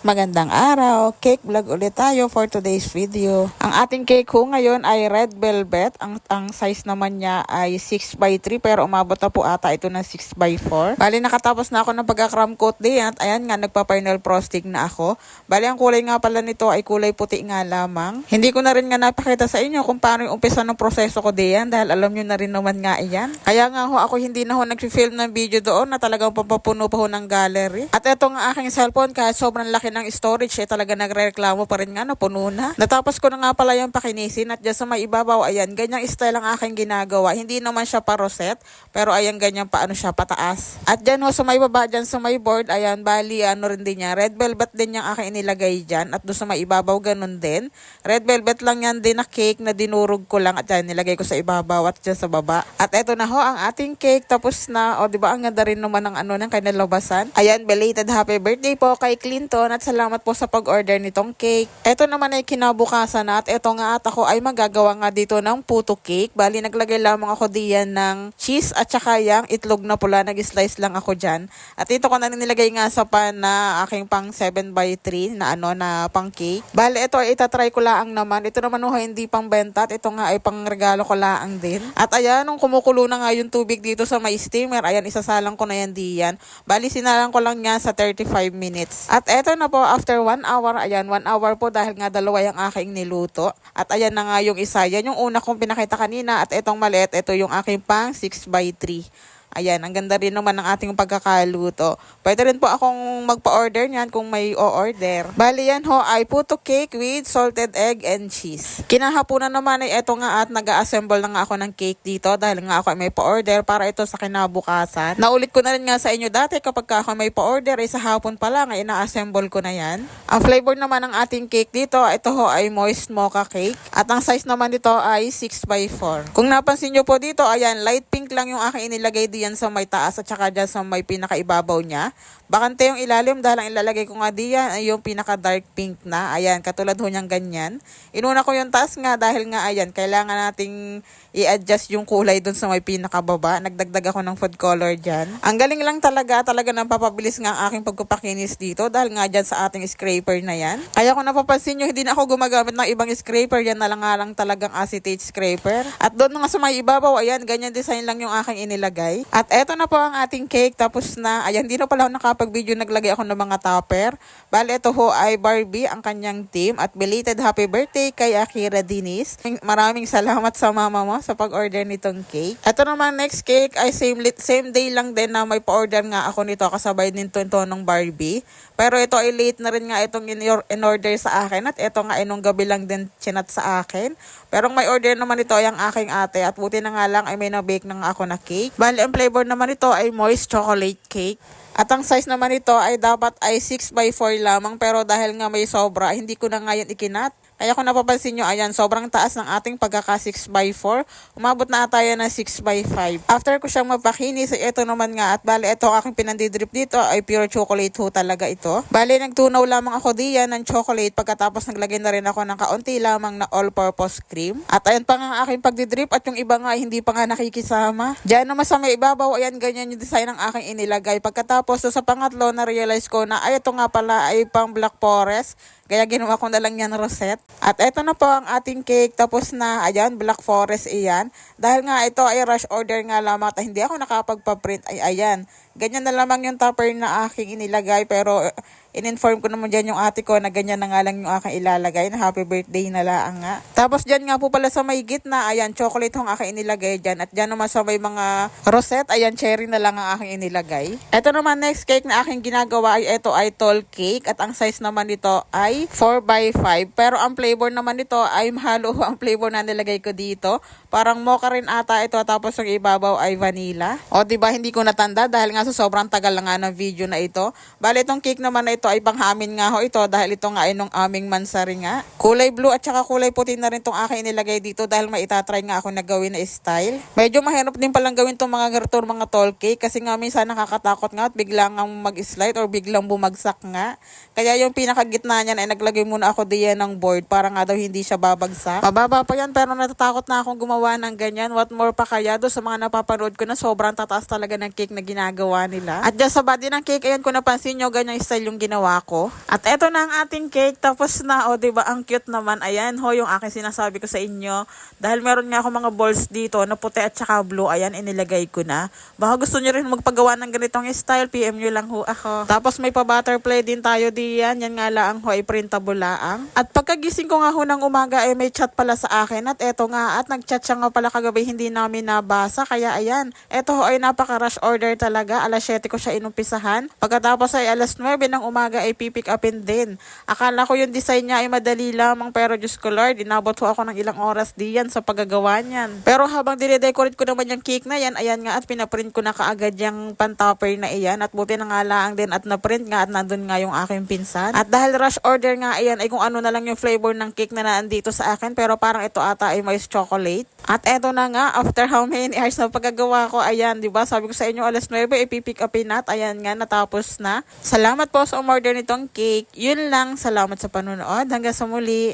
Magandang araw! Cake vlog ulit tayo for today's video. Ang ating cake ho ngayon ay red velvet. Ang, ang size naman niya ay 6x3 pero umabot na po ata ito ng 6x4. Bali nakatapos na ako ng pagka-crumb coat din at ayan nga nagpa-final frosting na ako. Bali ang kulay nga pala nito ay kulay puti nga lamang. Hindi ko na rin nga napakita sa inyo kung paano yung umpisa ng proseso ko diyan dahil alam nyo na rin naman nga iyan. Kaya nga ho ako hindi na ho nag-film ng video doon na talagang papapuno pa ho ng gallery. At ito nga aking cellphone kahit sobrang laki ng storage eh talaga nagre-reklamo pa rin nga na puno na. Natapos ko na nga pala yung pakinisin at dyan sa may ibabaw ayan ganyang style ang aking ginagawa. Hindi naman siya pa rosette pero ayan ganyan paano siya pataas. At dyan ho sa may baba dyan sa may board ayan bali ano rin din niya red velvet din yung aking inilagay dyan at doon sa may ibabaw ganun din. Red velvet lang yan din na cake na dinurog ko lang at yan nilagay ko sa ibabaw at dyan sa baba. At eto na ho ang ating cake tapos na o di ba ang ganda rin naman ng ano ng kanilabasan. Ayan belated happy birthday po kay Clinton at salamat po sa pag-order nitong cake. Ito naman ay kinabukasan na at ito nga at ako ay magagawa nga dito ng puto cake. Bali naglagay lamang ako diyan ng cheese at saka yung itlog na pula. Nag-slice lang ako dyan. At ito ko na nilagay nga sa pan na aking pang 7x3 na ano na pang cake. Bali ito ay itatry ko laang naman. Ito naman ho hindi pang benta at ito nga ay pang regalo ko laang din. At ayan nung kumukulo na nga yung tubig dito sa may steamer. Ayan isasalang ko na yan diyan. Bali sinalang ko lang yan sa 35 minutes. At eto na po after 1 hour. Ayan 1 hour po dahil nga dalawa yung aking niluto. At ayan na nga yung isa. Yan yung una kong pinakita kanina at itong maliit. Ito yung aking pang 6x3. Ayan, ang ganda rin naman ng ating pagkakaluto. Pwede rin po akong magpa-order niyan kung may o-order. Bali yan ho ay puto cake with salted egg and cheese. Kinahaponan naman ay eto nga at nag-assemble na nga ako ng cake dito dahil nga ako ay may pa-order para ito sa kinabukasan. Naulit ko na rin nga sa inyo dati kapag ka ako may pa-order ay sa hapon pa lang ay ina-assemble ko na yan. Ang flavor naman ng ating cake dito, ito ho ay moist mocha cake. At ang size naman dito ay 6x4. Kung napansin nyo po dito, ayan, light pink lang yung aking inilagay diyan sa may taas at saka dyan sa may pinakaibabaw niya. Bakante yung ilalim dahil ang ilalagay ko nga diyan ay yung pinaka dark pink na. Ayan, katulad ho niyang ganyan. Inuna ko yung taas nga dahil nga ayan, kailangan nating i-adjust yung kulay dun sa may pinakababa. Nagdagdag ako ng food color dyan. Ang galing lang talaga, talaga nang papabilis nga aking pagpapakinis dito dahil nga dyan sa ating scraper na yan. Kaya kung napapansin nyo, hindi na ako gumagamit ng ibang scraper. Yan na lang nga lang talagang acetate scraper. At doon nga sa may ibabaw, ayan, ganyan design lang yung aking inilagay. At eto na po ang ating cake. Tapos na, ayan, di na pala ako nakapag-video. Naglagay ako ng mga topper. Bale, ito ho ay Barbie, ang kanyang team. At belated happy birthday kay Akira Dinis. Maraming salamat sa mama mo sa pag-order nitong cake. Ito naman next cake ay same, same day lang din na may pa-order nga ako nito kasabay din to ng Barbie. Pero ito ay late na rin nga itong in- in-order sa akin at ito nga ay nung gabi lang din chinat sa akin. Pero may order naman ito ay ang aking ate at buti na nga lang ay may na-bake na nga ako na cake. Ang flavor naman ito ay moist chocolate cake. At ang size naman nito ay dapat ay 6x4 lamang pero dahil nga may sobra, hindi ko na ngayon ikinat. Kaya kung napapansin nyo, ayan, sobrang taas ng ating pagkaka 6x4. Umabot na ata yan ng 6x5. After ko siyang mapakinis, ito naman nga, at bali, ito aking pinandidrip dito ay pure chocolate ho talaga ito. Bali, nagtunaw lamang ako diyan ng chocolate pagkatapos naglagay na rin ako ng kaunti lamang na all-purpose cream. At ayan pa nga ang aking pagdidrip at yung iba nga hindi pa nga nakikisama. Diyan naman sa may ibabaw, ayan, ganyan yung design ng aking inilagay. Pagkatapos, sa pangatlo, na-realize ko na, ay, ito nga pala ay pang black forest. Kaya ginawa ko na lang yan rosette. At eto na po ang ating cake. Tapos na, ayan, black forest iyan. Dahil nga ito ay rush order nga lamang at hindi ako nakapagpa-print. Ay, ayan. Ganyan na lamang yung topper na aking inilagay. Pero uh, in-inform ko naman dyan yung ate ko na ganyan na nga lang yung aking ilalagay na happy birthday na lang nga. Tapos dyan nga po pala sa may gitna, ayan, chocolate yung aking inilagay dyan. At dyan naman sa may mga rosette, ayan, cherry na lang ang aking inilagay. Ito naman next cake na aking ginagawa ay ito ay tall cake. At ang size naman nito ay 4x5. Pero ang flavor naman nito ay mahalo ang flavor na nilagay ko dito. Parang mocha rin ata ito tapos yung ibabaw ay vanilla. O ba hindi ko natanda dahil nga sa sobrang tagal na nga ng video na ito. Bale itong cake naman na ito ay panghamin nga ho ito dahil ito nga ay nung aming mansari nga. Kulay blue at saka kulay puti na rin itong aking inilagay dito dahil may itatry nga ako na gawin na style. Medyo mahirap din palang gawin itong mga ganito mga tall cake kasi nga minsan nakakatakot nga at biglang ang mag-slide or biglang bumagsak nga. Kaya yung pinakagitna niyan ay naglagay muna ako diyan ng board para nga daw hindi siya babagsak. Mababa pa yan pero natatakot na akong gumawa ng ganyan. What more pa kaya do sa mga napapanood ko na sobrang tataas talaga ng cake na ginagawa nila. At dyan sa body ng cake, ayan kung napansin nyo, ganyan style yung ginawa ko. At eto na ang ating cake. Tapos na, o, diba, ang cute naman. Ayan, ho, yung aking sinasabi ko sa inyo. Dahil meron nga ako mga balls dito na puti at saka blue. Ayan, inilagay ko na. Baka gusto nyo rin magpagawa ng ganitong style, PM nyo lang ho ako. Tapos may pa-butterfly din tayo diyan. Yan nga lang ho, ay printable laang. At pagkagising ko nga ho ng umaga, ay may chat pala sa akin. At eto nga, at nag-chat siya nga pala kagabi, hindi namin nabasa. Kaya ayan, eto ho ay napaka-rush order talaga. Alas 7 ko siya inumpisahan. Pagkatapos ay alas 9 ng umaga ay pipick upin din. Akala ko yung design niya ay madali lamang pero Diyos ko Lord, inabot ho ako ng ilang oras diyan sa paggagawa niyan. Pero habang dinedecorate ko naman yung cake na yan, ayan nga at pinaprint ko na kaagad yung pantopper na iyan at buti na nga lang din at naprint nga at nandun nga yung aking pinsan. At dahil rush order nga ayan ay kung ano na lang yung flavor ng cake na naandito sa akin pero parang ito ata ay moist chocolate. At eto na nga, after how many hours na pagkagawa ko, ayan, di ba? Sabi ko sa inyo, alas 9, ipipick upin at ayan nga, natapos na. Salamat po sa umorder nitong cake. Yun lang, salamat sa panonood. Hanggang sa muli.